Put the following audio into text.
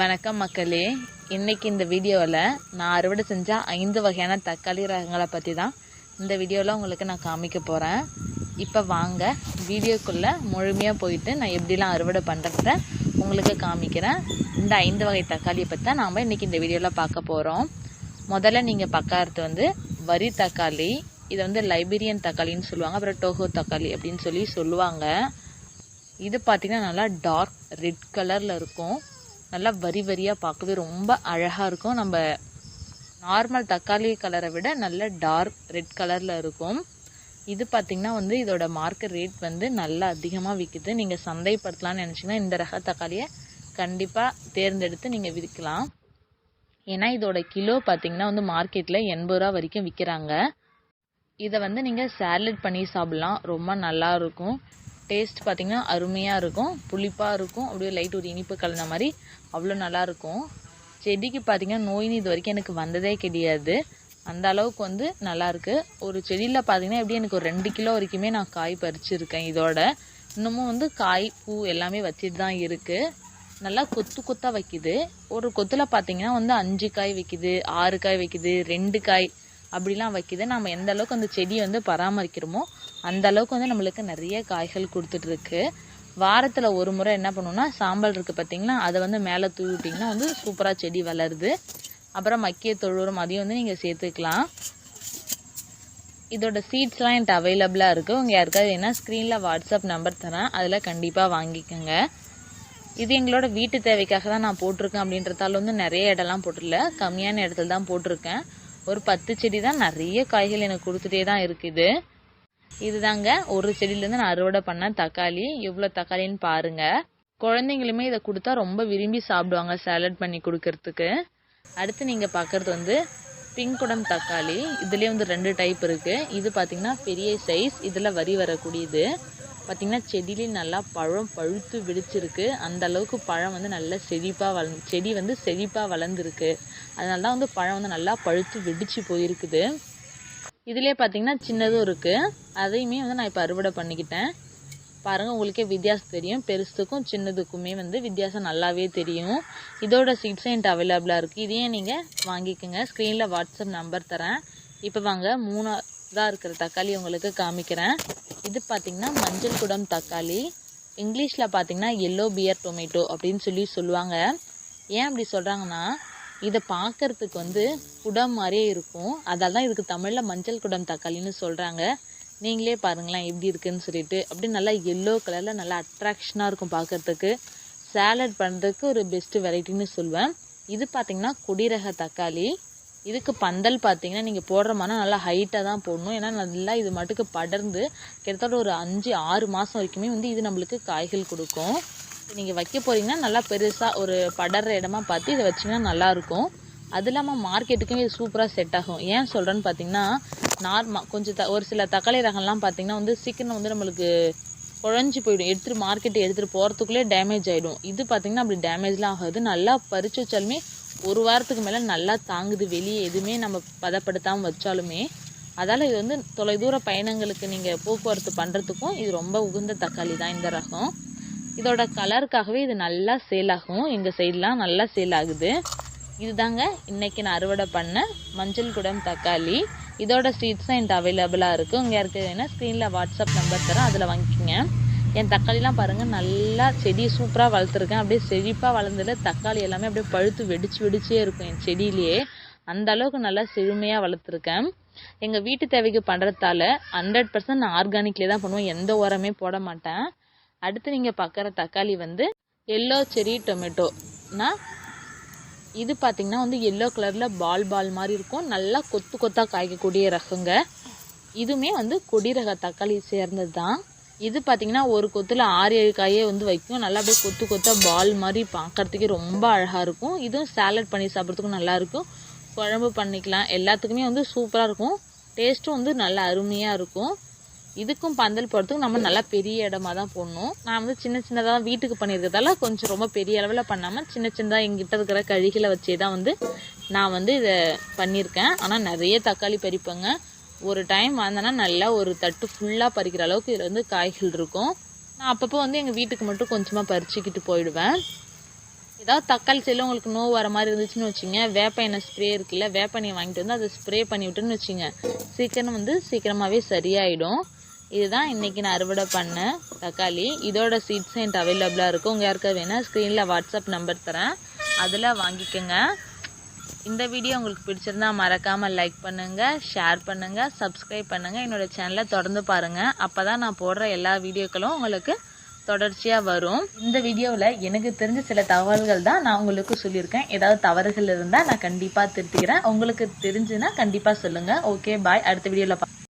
வணக்கம் மக்களே. இன்னைக்கு இந்த வீடியோவில் நான் அறுவடை செஞ்ச ஐந்து வகையான தக்காளி ரகங்களை பற்றி தான் இந்த வீடியோவில் உங்களுக்கு நான் காமிக்க போகிறேன் இப்போ வாங்க வீடியோக்குள்ளே முழுமையாக போயிட்டு நான் எப்படிலாம் அறுவடை பண்ணுறத உங்களுக்கு காமிக்கிறேன். இந்த ஐந்து வகை தக்காளியை பற்றி தான் நாம் இன்றைக்கி இந்த வீடியோவில் பார்க்க போகிறோம் முதல்ல நீங்கள் பார்க்கறது வந்து வரி தக்காளி இதை வந்து லைபீரியன் தக்காளின்னு சொல்லுவாங்க அப்புறம் டோஹோ தக்காளி அப்படின்னு சொல்லி சொல்லுவாங்க. இது பார்த்திங்கன்னா நல்லா டார்க் ரெட் கலரில் இருக்கும். நல்லா வரி வரியாக பார்க்கவே ரொம்ப அழகாக இருக்கும். நம்ம நார்மல் தக்காளி கலரை விட நல்ல டார்க் ரெட் கலரில் இருக்கும். இது பார்த்திங்கன்னா வந்து இதோட மார்க்கெட் ரேட் வந்து நல்லா அதிகமாக விற்குது நீங்கள் சந்தைப்படுத்தலாம்னு நினச்சிங்கன்னா இந்த ரக தக்காளியை கண்டிப்பாக தேர்ந்தெடுத்து நீங்கள் விற்கலாம். ஏன்னா இதோட கிலோ பார்த்தீங்கன்னா வந்து மார்க்கெட்டில் எண்பது ரூபா வரைக்கும் விற்கிறாங்க இதை வந்து நீங்கள் சேலட் பண்ணி சாப்பிட்லாம். ரொம்ப நல்லா இருக்கும். டேஸ்ட் பார்த்திங்கன்னா அருமையாக இருக்கும். புளிப்பாக இருக்கும். அப்படியே லைட் ஒரு இனிப்பு கலந்த மாதிரி அவ்வளோ நல்லாயிருக்கும் செடிக்கு பார்த்தீங்கன்னா நோயின்னு இது வரைக்கும் எனக்கு வந்ததே கிடையாது. அந்த அளவுக்கு வந்து நல்லாயிருக்கு ஒரு செடியில் பார்த்திங்கன்னா எப்படி எனக்கு ஒரு ரெண்டு கிலோ வரைக்குமே நான் காய் பறிச்சிருக்கேன் இதோட. இன்னமும் வந்து காய் பூ எல்லாமே வச்சுட்டு தான் இருக்குது நல்லா கொத்து கொத்தாக வைக்குது. ஒரு கொத்தில் பார்த்திங்கன்னா வந்து அஞ்சு காய் வைக்குது ஆறு காய் வைக்குது ரெண்டு காய் அப்படிலாம் வைக்குது. நம்ம எந்த அளவுக்கு அந்த செடியை வந்து பராமரிக்கிறோமோ அந்த அளவுக்கு வந்து நம்மளுக்கு நிறைய காய்கள் கொடுத்துட்ருக்கு வாரத்தில் ஒரு முறை என்ன பண்ணுவோம்னா சாம்பல் இருக்குது பார்த்தீங்களா அதை வந்து மேலே தூவி விட்டிங்கன்னா வந்து சூப்பராக செடி வளருது. அப்புறம் மக்கிய தொழுவரம் அதையும் வந்து நீங்கள் சேர்த்துக்கலாம். இதோட சீட்ஸ்லாம் என்கிட்ட அவைலபிளாக இருக்குது உங்கள் யாருக்காவது என்ன ஸ்க்ரீனில் வாட்ஸ்அப் நம்பர் தரேன். அதில் கண்டிப்பாக வாங்கிக்கோங்க. இது எங்களோட வீட்டு தேவைக்காக தான் நான் போட்டிருக்கேன் அப்படின்றதால வந்து நிறைய இடம்லாம் போட்டிருல கம்மியான இடத்துல தான் போட்டிருக்கேன். ஒரு பத்து செடி தான் நிறைய காய்கள் எனக்கு கொடுத்துட்டே தான் இருக்குது இதுதாங்க. ஒரு செடியிலேருந்து நான் அறுவடை பண்ண தக்காளி. எவ்வளோ தக்காளின்னு பாருங்க. குழந்தைங்களுமே இதை கொடுத்தா ரொம்ப விரும்பி சாப்பிடுவாங்க சாலட் பண்ணி கொடுக்கறதுக்கு. அடுத்து நீங்கள் பார்க்குறது வந்து பிங்க் குடம் தக்காளி. இதுலேயே வந்து ரெண்டு டைப் இருக்குது இது பார்த்திங்கன்னா பெரிய சைஸ் இதில் வரி வரக்கூடியது. பார்த்திங்கன்னா செடியிலே நல்லா பழம் பழுத்து வெடிச்சிருக்கு அந்த அளவுக்கு பழம் வந்து நல்லா செழிப்பாக வள செடி வந்து செழிப்பாக வளர்ந்துருக்கு. அதனால தான் வந்து பழம் வந்து நல்லா பழுத்து வெடிச்சு போயிருக்குது. இதுலேயே பார்த்தீங்கன்னா சின்னதும் இருக்குது அதையுமே வந்து நான் இப்போ அறுவடை பண்ணிக்கிட்டேன். பாருங்கள் உங்களுக்கே வித்தியாசம் தெரியும். பெருசுக்கும் சின்னதுக்குமே வந்து வித்தியாசம் நல்லாவே தெரியும். இதோட சீட்ஸும் என்கிட்ட அவைலபிளாக இருக்குது இதையே நீங்கள் வாங்கிக்கோங்க. ஸ்க்ரீனில் வாட்ஸ்அப் நம்பர் தரேன். இப்போ வாங்க மூணாவதாக இருக்கிற தக்காளி உங்களுக்கு காமிக்கிறேன். இது பார்த்திங்கன்னா மஞ்சள் குடம் தக்காளி. இங்கிலீஷில் பார்த்தீங்கன்னா எல்லோ பியர் டொமேட்டோ அப்படின்னு சொல்லி சொல்லுவாங்க. ஏன் அப்படி சொல்கிறாங்கன்னா இதை பார்க்கறதுக்கு வந்து குடம் மாதிரியே இருக்கும். அதால் தான் இதுக்கு தமிழில் மஞ்சள் குடம் தக்காளின்னு சொல்கிறாங்க நீங்களே பாருங்களேன் எப்படி இருக்குதுன்னு சொல்லிட்டு. அப்படி நல்லா எல்லோ கலரில் நல்லா அட்ராக்ஷனாக இருக்கும் பார்க்கறதுக்கு சேலட் பண்ணுறதுக்கு ஒரு பெஸ்ட்டு வெரைட்டின்னு சொல்லுவேன் இது பார்த்திங்கன்னா கொடிரக தக்காளி. இதுக்கு பந்தல் பார்த்தீங்கன்னா நீங்கள் போடுற மாதிரி நல்லா ஹைட்டாக தான் போடணும். ஏன்னா நல்லா இது மட்டுக்கு படர்ந்து கிட்டத்தட்ட ஒரு அஞ்சு ஆறு மாதம் வரைக்குமே வந்து இது நம்மளுக்கு காய்கள் கொடுக்கும். நீங்கள் வைக்க போகிறீங்கன்னா நல்லா பெருசாக ஒரு படற இடமா பார்த்து இதை வச்சிங்கன்னா நல்லாயிருக்கும். அது இல்லாமல் மார்க்கெட்டுக்கும் இது சூப்பராக செட் ஆகும். ஏன் சொல்கிறேன்னு பார்த்தீங்கன்னா நார்மல் கொஞ்சம் த ஒரு சில தக்காளி ரகம்லாம் பார்த்தீங்கன்னா வந்து சீக்கிரம் வந்து நம்மளுக்கு குழஞ்சி போயிடும். எடுத்துகிட்டு மார்க்கெட்டு எடுத்துகிட்டு போகிறதுக்குள்ளே டேமேஜ் ஆகிடும் இது பார்த்திங்கன்னா அப்படி டேமேஜ்லாம் ஆகாது. நல்லா பறிச்சு வச்சாலுமே ஒரு வாரத்துக்கு மேலே நல்லா தாங்குது. வெளியே எதுவுமே நம்ம பதப்படுத்தாமல் வச்சாலுமே அதால் இது வந்து தொலைதூர பயணங்களுக்கு நீங்கள் போக்குவரத்து பண்ணுறதுக்கும் இது ரொம்ப உகந்த தக்காளி தான் இந்த ரகம். இதோட கலருக்காகவே இது நல்லா சேல் ஆகும் எங்கள் சைட்லாம் நல்லா சேல் ஆகுது இதுதாங்க இன்றைக்கி நான் அறுவடை பண்ண மஞ்சள் குடம் தக்காளி. இதோட ஸ்வீட்ஸும் என்கிட்ட அவைலபிளாக இருக்குது இங்கே யாருக்கு வேணால் ஸ்க்ரீனில் வாட்ஸ்அப் நம்பர் தரேன் அதில் வாங்கிக்கோங்க. என் தக்காளிலாம் பாருங்கள் நல்லா செடி சூப்பராக வளர்த்துருக்கேன். அப்படியே செழிப்பாக வளர்ந்ததில் தக்காளி எல்லாமே அப்படியே பழுத்து வெடிச்சு வெடிச்சே இருக்கும் என் செடியிலேயே. அந்த அளவுக்கு நல்லா செழுமையாக வளர்த்துருக்கேன். எங்கள் வீட்டு தேவைக்கு பண்ணுறதால ஹண்ட்ரட் பர்சன்ட் நான் ஆர்கானிக்லேயே தான் பண்ணுவேன். எந்த உரமே போட மாட்டேன். அடுத்து நீங்கள் பார்க்குற தக்காளி வந்து எல்லோ செரி டொமேட்டோனா இது பார்த்திங்கன்னா வந்து எல்லோ கலரில் பால் பால் மாதிரி இருக்கும். நல்லா கொத்து கொத்தாக காய்க்கக்கூடிய ரகங்க. இதுவுமே வந்து கொடி ரக தக்காளி சேர்ந்தது தான் இது பார்த்திங்கன்னா ஒரு கொத்தில் ஆறு ஏழு காயே வந்து வைக்கும். நல்லா அப்படியே கொத்து கொத்தாக பால் மாதிரி பார்க்குறதுக்கே ரொம்ப அழகாக இருக்கும். இதுவும் சாலட் பண்ணி சாப்பிட்றதுக்கும் நல்லாயிருக்கும் குழம்பு பண்ணிக்கலாம். எல்லாத்துக்குமே வந்து சூப்பராக இருக்கும். டேஸ்ட்டும் வந்து நல்லா அருமையாக இருக்கும். இதுக்கும் பந்தல் போடுறதுக்கும் நம்ம நல்லா பெரிய இடமா தான் போடணும். நான் வந்து சின்ன சின்னதாக வீட்டுக்கு பண்ணியிருக்கிறதால கொஞ்சம் ரொம்ப பெரிய அளவில் பண்ணாமல் சின்ன சின்னதாக எங்கிட்ட இருக்கிற கழிகளை வச்சே தான் வந்து நான் வந்து இதை பண்ணியிருக்கேன். ஆனால் நிறைய தக்காளி பறிப்பேங்க. ஒரு டைம் வந்தேன்னா நல்லா ஒரு தட்டு ஃபுல்லாக பறிக்கிற அளவுக்கு இதில் வந்து காய்கள் இருக்கும். நான் அப்பப்போ வந்து எங்கள் வீட்டுக்கு மட்டும் கொஞ்சமாக பறிச்சுக்கிட்டு போயிடுவேன். ஏதாவது தக்காளி செல்லும் உங்களுக்கு நோவு வர மாதிரி இருந்துச்சுன்னு வச்சுங்க வேப்ப எண்ணெய் ஸ்ப்ரே இருக்குல்ல வேப்ப எண்ணெய் வாங்கிட்டு வந்து அதை ஸ்ப்ரே பண்ணி விட்டுன்னு வச்சுங்க சீக்கிரம் வந்து சீக்கிரமாகவே சரியாயிடும். இதுதான் இன்றைக்கி நான் அறுவடை பண்ணேன் தக்காளி. இதோட சீட்ஸ் என்கிட்ட அவைலபிளாக இருக்கும் உங்கள் யாருக்காவது வேணால் ஸ்க்ரீனில் வாட்ஸ்அப் நம்பர் தரேன். அதில் வாங்கிக்கோங்க. இந்த வீடியோ உங்களுக்கு பிடிச்சிருந்தா மறக்காமல் லைக் பண்ணுங்கள் ஷேர் பண்ணுங்கள் சப்ஸ்கிரைப் பண்ணுங்கள் என்னோட சேனலை தொடர்ந்து பாருங்கள் அப்போ தான் நான் போடுற எல்லா வீடியோக்களும் உங்களுக்கு தொடர்ச்சியாக வரும். இந்த வீடியோவில் எனக்கு தெரிஞ்ச சில தகவல்கள் தான் நான் உங்களுக்கு சொல்லியிருக்கேன். ஏதாவது தவறுகள் இருந்தால் நான் கண்டிப்பாக திருத்திக்கிறேன். உங்களுக்கு தெரிஞ்சுன்னா கண்டிப்பாக சொல்லுங்கள் ஓகே பாய் அடுத்த வீடியோவில் பா